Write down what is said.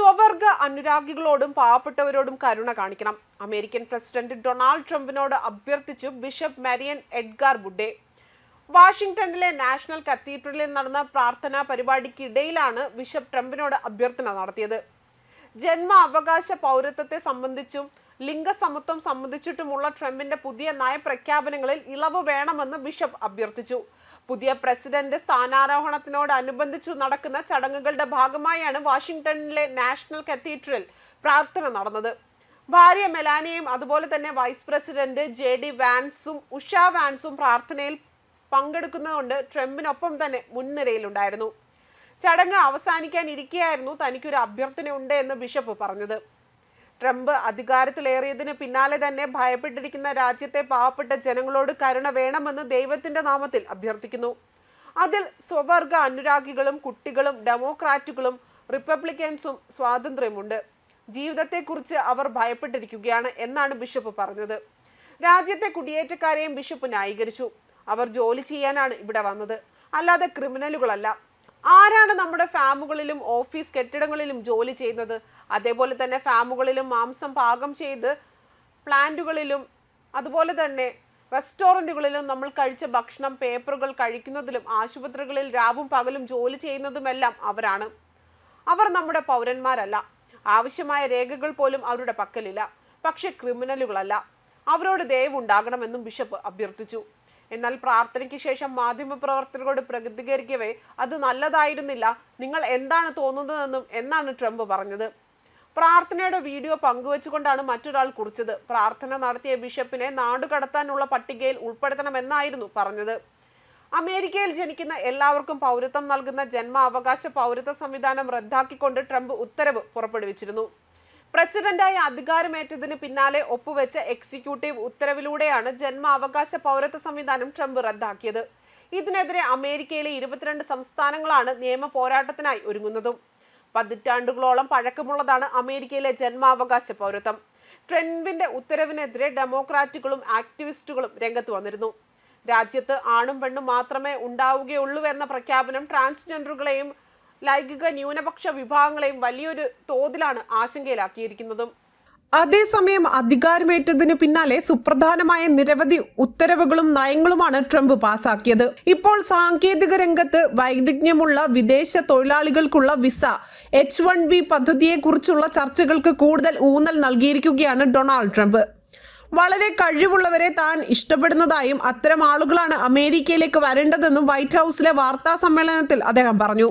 സ്വവർഗ അനുരാഗികളോടും പാവപ്പെട്ടവരോടും കരുണ കാണിക്കണം. American president Donald ട്രംപിനോട് അഭ്യർത്ഥിച്ചു ബിഷപ്പ് മരിയൻ എഡ്ഗാർ ബുഡെ. വാഷിംഗ്ടണിലെ നാഷണൽ കത്തീഡ്രലിൽ നടന്ന പ്രാർത്ഥനാ പരിപാടിക്കിടയിലാണ് ബിഷപ്പ് ട്രംപിനോട് അഭ്യർത്ഥന നടത്തിയത്. ജന്മ അവകാശ പൗരത്വത്തെ സംബന്ധിച്ചും ലിംഗസമത്വം സംബന്ധിച്ചിട്ടുമുള്ള ട്രംപിന്റെ പുതിയ നയപ്രഖ്യാപനങ്ങളിൽ ഇളവ് വേണമെന്ന് ബിഷപ്പ് അഭ്യർത്ഥിച്ചു. പുതിയ പ്രസിഡന്റ് സ്ഥാനാരോഹണത്തിനോടനുബന്ധിച്ചു നടക്കുന്ന ചടങ്ങുകളുടെ ഭാഗമായാണ് വാഷിംഗ്ടണിലെ നാഷണൽ കത്തീഡ്രൽ പ്രാർത്ഥന നടന്നത്. ഭാര്യ മെലാനിയും അതുപോലെ തന്നെ വൈസ് പ്രസിഡന്റ് ജെ ഡി വാൻസും ഉഷ വാൻസും പ്രാർത്ഥനയിൽ പങ്കെടുക്കുന്നതുകൊണ്ട് ട്രംപിനൊപ്പം തന്നെ മുൻനിരയിലുണ്ടായിരുന്നു. ചടങ്ങ് അവസാനിക്കാൻ അവസാനിക്കാനിരിക്കെയായിരുന്നു തനിക്കൊരു അഭ്യർത്ഥന ഉണ്ട് എന്ന് ബിഷപ്പ് പറഞ്ഞത്. ട്രംപ് അധികാരത്തിലേറിയതിന് പിന്നാലെ തന്നെ ഭയപ്പെട്ടിരിക്കുന്ന രാജ്യത്തെ പാവപ്പെട്ട ജനങ്ങളോട് കരുണ വേണമെന്ന് ദൈവത്തിന്റെ നാമത്തിൽ അഭ്യർത്ഥിക്കുന്നു. അതിൽ സ്വവർഗ അനുരാഗികളും കുട്ടികളും ഡെമോക്രാറ്റുകളും റിപ്പബ്ലിക്കൻസും സ്വാതന്ത്ര്യമുണ്ട്. ജീവിതത്തെക്കുറിച്ച് അവർ ഭയപ്പെട്ടിരിക്കുകയാണ് എന്നാണ് ബിഷപ്പ് പറഞ്ഞത്. രാജ്യത്തെ കുടിയേറ്റക്കാരെയും ബിഷപ്പ് ന്യായീകരിച്ചു. അവർ ജോലി ചെയ്യാനാണ് ഇവിടെ വന്നത്. അല്ലാതെ ക്രിമിനലുകളല്ല. ആരാണ് നമ്മുടെ ഫാമുകളിലും ഓഫീസ് കെട്ടിടങ്ങളിലും ജോലി ചെയ്യുന്നത്? അതേപോലെ തന്നെ ഫാമുകളിലും മാംസം പാകം ചെയ്ത് പ്ലാന്റുകളിലും അതുപോലെ തന്നെ റെസ്റ്റോറന്റുകളിലും നമ്മൾ കഴിച്ച ഭക്ഷണം പേപ്പറുകൾ കഴിക്കുന്നതിലും ആശുപത്രികളിൽ രാവും പകലും ജോലി ചെയ്യുന്നതുമെല്ലാം അവരാണ്. അവർ നമ്മുടെ പൗരന്മാരല്ല. ആവശ്യമായ രേഖകൾ പോലും അവരുടെ പക്കലില്ല. പക്ഷെ ക്രിമിനലുകളല്ല. അവരോട് ദയവുണ്ടാകണമെന്നും ബിഷപ്പ് അഭ്യർത്ഥിച്ചു. എന്നാൽ പ്രാർത്ഥനയ്ക്ക് ശേഷം മാധ്യമ മാധ്യമപ്രവർത്തകരോട് പ്രതികരിക്കവേ അത് നല്ലതായിരുന്നില്ല. നിങ്ങൾ എന്താണ് തോന്നുന്നതെന്നും എന്നാണ് ട്രംപ് പറഞ്ഞത്. പ്രാർത്ഥനയുടെ വീഡിയോ പങ്കുവച്ചുകൊണ്ടാണ് മറ്റൊരാൾ കുറിച്ചത്. പ്രാർത്ഥന നടത്തിയ ബിഷപ്പിനെ നാടുകടത്താനുള്ള പട്ടികയിൽ ഉൾപ്പെടുത്തണമെന്നായിരുന്നു പറഞ്ഞത്. അമേരിക്കയിൽ ജനിക്കുന്ന എല്ലാവർക്കും പൗരത്വം നൽകുന്ന ജന്മാവകാശ പൗരത്വ സംവിധാനം റദ്ദാക്കിക്കൊണ്ട് ട്രംപ് ഉത്തരവ് പുറപ്പെടുവിച്ചിരുന്നു. പ്രസിഡന്റായി അധികാരമേറ്റതിന് പിന്നാലെ ഒപ്പുവെച്ച എക്സിക്യൂട്ടീവ് ഉത്തരവിലൂടെയാണ് ജന്മാവകാശ പൗരത്വ സംവിധാനം ട്രംപ് റദ്ദാക്കിയത്. ഇതിനെതിരെ അമേരിക്കയിലെ ഇരുപത്തിരണ്ട് സംസ്ഥാനങ്ങളാണ് നിയമ പോരാട്ടത്തിനായി ഒരുങ്ങുന്നതും. പതിറ്റാണ്ടുകളോളം പഴക്കമുള്ളതാണ് അമേരിക്കയിലെ ജന്മാവകാശ പൗരത്വം. ട്രംപിന്റെ ഉത്തരവിനെതിരെ ഡെമോക്രാറ്റുകളും ആക്ടിവിസ്റ്റുകളും രംഗത്ത് വന്നിരുന്നു. രാജ്യത്ത് ആണും പെണ്ണും മാത്രമേ ഉണ്ടാവുകയുള്ളൂ എന്ന പ്രഖ്യാപനം ട്രാൻസ്ജെൻഡറുകളെയും ലൈംഗിക ന്യൂനപക്ഷ വിഭാഗങ്ങളെയും വലിയൊരു തോതിലാണ് ആശങ്കയിലാക്കിയിരിക്കുന്നതും. അതേസമയം അധികാരമേറ്റതിനു പിന്നാലെ സുപ്രധാനമായ നിരവധി ഉത്തരവുകളും നയങ്ങളുമാണ് ട്രംപ് പാസാക്കിയത്. ഇപ്പോൾ സാങ്കേതിക രംഗത്ത് വൈദഗ്ധ്യമുള്ള വിദേശ തൊഴിലാളികൾക്കുള്ള വിസ എച്ച് വൺ ബി പദ്ധതിയെക്കുറിച്ചുള്ള ചർച്ചകൾക്ക് കൂടുതൽ ഊന്നൽ നൽകിയിരിക്കുകയാണ് ഡൊണാൾഡ് ട്രംപ്. വളരെ കഴിവുള്ളവരെ താൻ ഇഷ്ടപ്പെടുന്നതായും അത്തരം ആളുകളാണ് അമേരിക്കയിലേക്ക് വരേണ്ടതെന്നും വൈറ്റ് ഹൗസിലെ വാർത്താ സമ്മേളനത്തിൽ അദ്ദേഹം പറഞ്ഞു.